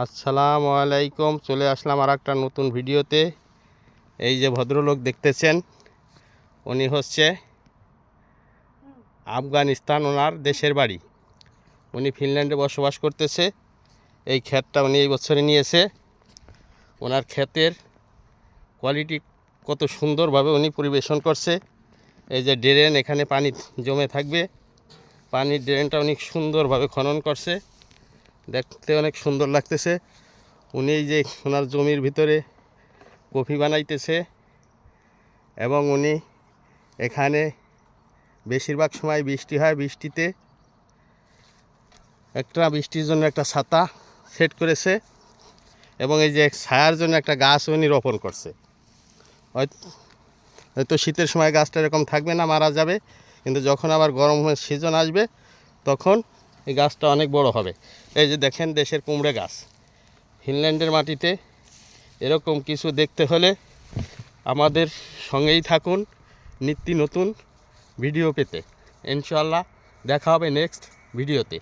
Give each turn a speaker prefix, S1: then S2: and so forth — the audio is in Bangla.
S1: আসসালামু আলাইকুম, চলে আসলাম আর একটা নতুন ভিডিওতে। এই যে ভদ্রলোক দেখতেছেন, উনি হচ্ছে আফগানিস্তান, ওনার দেশের বাড়ি। উনি ফিনল্যান্ডে বসবাস করতেছে। এই ক্ষেতটা উনি এই বছরে নিয়েছে। ওনার ক্ষেতের কোয়ালিটি কত সুন্দরভাবে উনি পরিবেশন করছে। এই যে ড্রেন, এখানে পানি জমে থাকবে। পানির ড্রেনটা অনেক সুন্দরভাবে খনন করছে। দেখতে অনেক সুন্দর লাগতেছে। উনি এই যে ওনার জমির ভিতরে কফি বানাইতেছে এবং উনি এখানে বেশিরভাগ সময় বৃষ্টি হয়। বৃষ্টিতে একটা বৃষ্টির জন্য একটা ছাতা সেট করেছে এবং এই যে ছায়ার জন্য একটা গাছ উনি রোপণ করছে। হয়তো শীতের সময় গাছটা এরকম থাকবে না, মারা যাবে। কিন্তু যখন আবার গরমের সিজন আসবে, তখন এই গাছটা অনেক বড় হবে। এই যে দেখেন দেশের কুমড়ে গাছ। ফিনল্যান্ডের মাটিতে এরকম কিছু দেখতে হলে আমাদের সঙ্গেই থাকুন, নিত্য নতুন ভিডিও পেতে। ইনশাল্লাহ দেখা হবে নেক্সট ভিডিওতে।